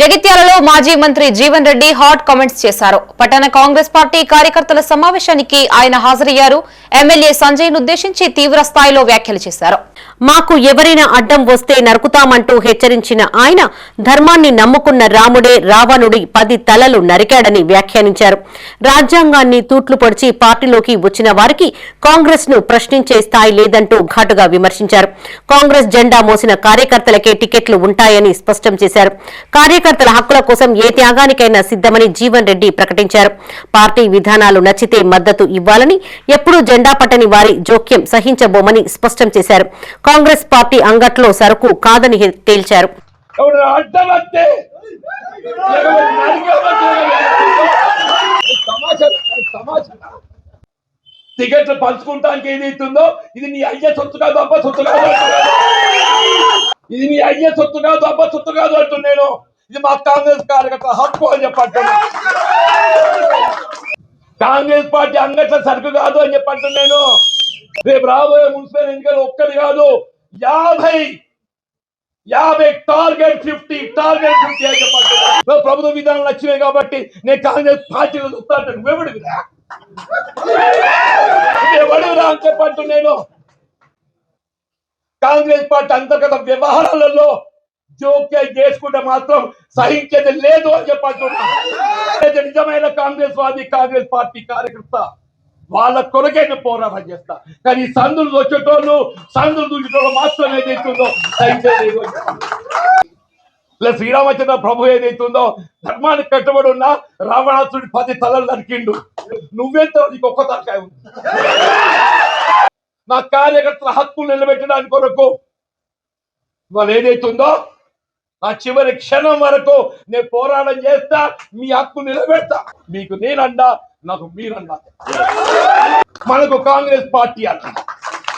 జగిత్యాలలో మాజీ Mantri Jeevan Reddy hot comments చేశారు. పట్టణ కాంగ్రెస్ పార్టీ కార్యకర్తల సమావేశానికి ఆయన హాజరయ్యారు. ఎమ్మెల్యే సంజయ్ ఉద్దేశించి తీవ్ర స్థాయిలో వ్యాఖ్యలు చేశారు. మాకు ఎవరైనా అడ్డం వస్తే నరుకుతామంటూ హెచ్చరించిన ఆయన ధర్మాన్ని నమ్ముకున్న రాముడే రావణుడి పది తలలు నరికాడని వ్యాఖ్యానించారు. రాజ్యాంగాన్ని తూట్లు పొడిచి పార్టీలోకి వచ్చిన వారికి కాంగ్రెస్ను ప్రశ్నించే స్థాయి లేదంటూ ఘాటుగా విమర్శించారు. కాంగ్రెస్ జెండా మోసిన కార్యకర్తలకే టికెట్లు ఉంటాయని స్పష్టం చేశారు. కార్యకర్తల హక్కుల కోసం ఏ త్యాగానికైనా సిద్దమని జీవన్ రెడ్డి ప్రకటించారు. పార్టీ విధానాలు నచ్చితే మద్దతు ఇవ్వాలని ఎప్పుడూ జెండా పట్టని వారి జోక్యం సహించబోమని స్పష్టం చేశారు. కాంగ్రెస్ పార్టీ అంగట్లో సరుకు కాదని తేల్చారు. టికెట్లు పంచుకుంటానికి ఏది ఇస్తుందో ఇది నీ అయ్యే సొత్తు కాదు అబ్బా సొత్తు కాదు. ఇది నీ అయ్యే సొత్తు కాదు అబ్బా సొత్తు కాదు అంటున్నాను ఇది మా కాంగ్రెస్ కార్యకర్త హక్కు అని చెప్పంటున్నా. కాంగ్రెస్ పార్టీ అంగట్ల సరుకు కాదు అని చెప్పంటున్నాను. రేపు రాబోయే మున్సిపల్ ఎన్నికలు ఒక్కటి కాదు. యాభై యాభై టార్గెట్ ఫిఫ్టీ టార్గెట్ ఫిఫ్టీ అని చెప్పంటున్నా. ప్రభుత్వ విధానాలు నచ్చినాయి కాబట్టి నేను కాంగ్రెస్ పార్టీలో చూస్తాను నువ్వెవడివిరా ఎవడురా అని చెప్పంటున్నాను. నేను కాంగ్రెస్ పార్టీ అంతర్గత వ్యవహారాలలో జోక్యం చేసుకుంటే మాత్రం సహించేది లేదు అని చెప్పంటున్నా నిజమైన కాంగ్రెస్ వాది కాంగ్రెస్ పార్టీ కార్యకర్త వాళ్ళ కొరకే పోరాటం చేస్తా. కానీ సందులు వచ్చేటోళ్ళు సందులు దూచేటోళ్ళు మాత్రం ఏదైతుందో సహించేది ఇలా శ్రీరామచంద్ర ప్రభు ఏదైతుందో ధర్మానికి కట్టుబడి ఉన్న రావణాసుడి పది తలలు నరికిండు. నువ్వెంత నీకు ఒక్క తలకాయ ఉంది? నా కార్యకర్తల హక్కులు నిలబెట్టడానికి కొరకు వాళ్ళు ఏదైతుందో నా చివరి క్షణం వరకు నేను పోరాటం చేస్తా మీ హక్కు నిలబెడతా. మీకు నేనండా నాకు మీరండా మనకు కాంగ్రెస్ పార్టీ అంట